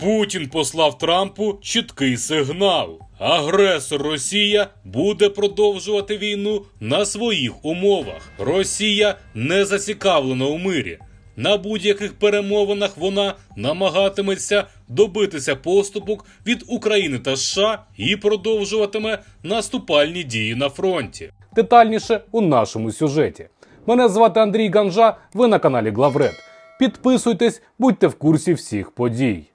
Путін послав Трампу чіткий сигнал. Агресор Росія буде продовжувати війну на своїх умовах. Росія не зацікавлена у мирі. На будь-яких перемовинах вона намагатиметься добитися поступок від України та США і продовжуватиме наступальні дії на фронті. Детальніше у нашому сюжеті. Мене звати Андрій Ганжа. Ви на каналі Главред. Підписуйтесь, будьте в курсі всіх подій.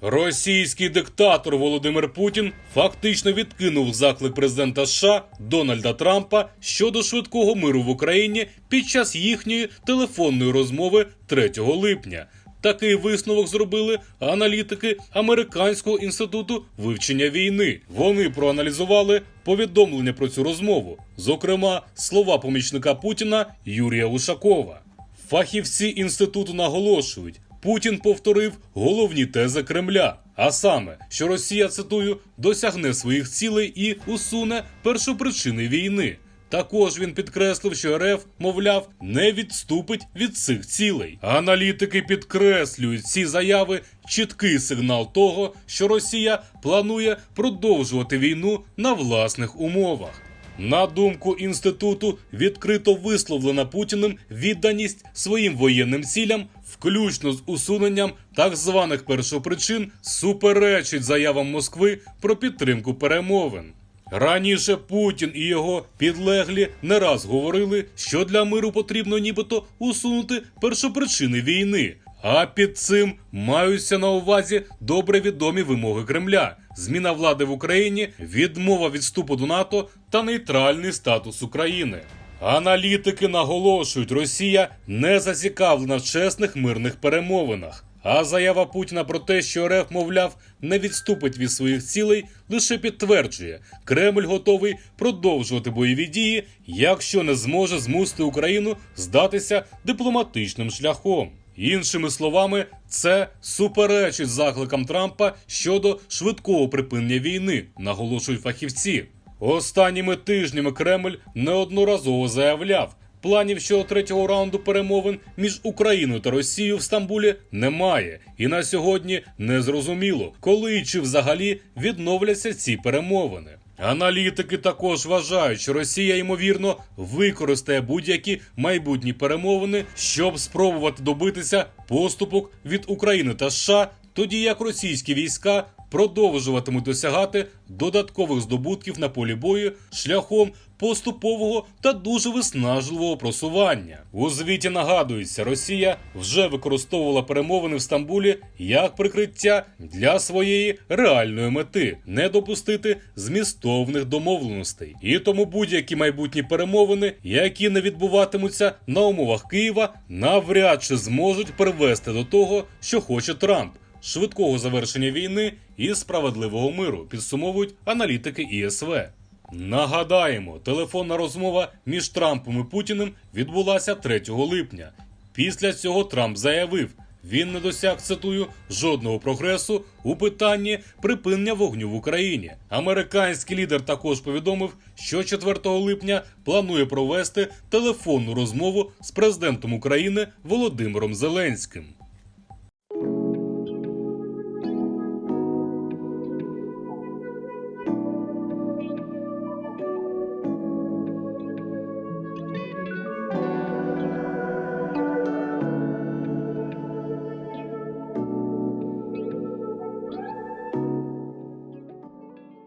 Російський диктатор Володимир Путін фактично відкинув заклик президента США Дональда Трампа щодо швидкого миру в Україні під час їхньої телефонної розмови 3 липня. Такий висновок зробили аналітики Американського інституту вивчення війни. Вони проаналізували повідомлення про цю розмову, зокрема слова помічника Путіна Юрія Ушакова. Фахівці інституту наголошують, Путін повторив головні тези Кремля. А саме, що Росія цитую досягне своїх цілей і усуне першопричини війни. Також він підкреслив, що РФ, мовляв, не відступить від цих цілей. Аналітики підкреслюють ці заяви чіткий сигнал того, що Росія планує продовжувати війну на власних умовах. На думку інституту, відкрито висловлена Путіним відданість своїм воєнним цілям, включно з усуненням так званих першопричин, суперечить заявам Москви про підтримку перемовин. Раніше Путін і його підлеглі не раз говорили, що для миру потрібно нібито усунути першопричини війни. А під цим маються на увазі добре відомі вимоги Кремля: зміна влади в Україні, відмова від вступу до НАТО та нейтральний статус України. Аналітики наголошують, Росія не зацікавлена в чесних мирних перемовинах. А заява Путіна про те, що РФ, мовляв, не відступить від своїх цілей, лише підтверджує, Кремль готовий продовжувати бойові дії, якщо не зможе змусити Україну здатися дипломатичним шляхом. Іншими словами, це суперечить закликам Трампа щодо швидкого припинення війни, наголошують фахівці. Останніми тижнями Кремль неодноразово заявляв, планів щодо третього раунду перемовин між Україною та Росією в Стамбулі немає, і на сьогодні не зрозуміло, коли і чи взагалі відновляться ці перемовини. Аналітики також вважають, що Росія ймовірно використає будь-які майбутні перемовини, щоб спробувати добитися поступок від України та США, тоді як російські війська продовжуватимуть досягати додаткових здобутків на полі бою шляхом поступового та дуже виснажливого просування. У звіті нагадується, Росія вже використовувала перемовини в Стамбулі як прикриття для своєї реальної мети не допустити змістовних домовленостей. І тому будь-які майбутні перемовини, які не відбуватимуться на умовах Києва, навряд чи зможуть привести до того, що хоче Трамп. Швидкого завершення війни і справедливого миру підсумовують аналітики ІСВ. Нагадаємо, телефонна розмова між Трампом і Путіним відбулася 3 липня. Після цього Трамп заявив, він не досяг цитую жодного прогресу у питанні припинення вогню в Україні. Американський лідер також повідомив, що 4 липня планує провести телефонну розмову з президентом України Володимиром Зеленським.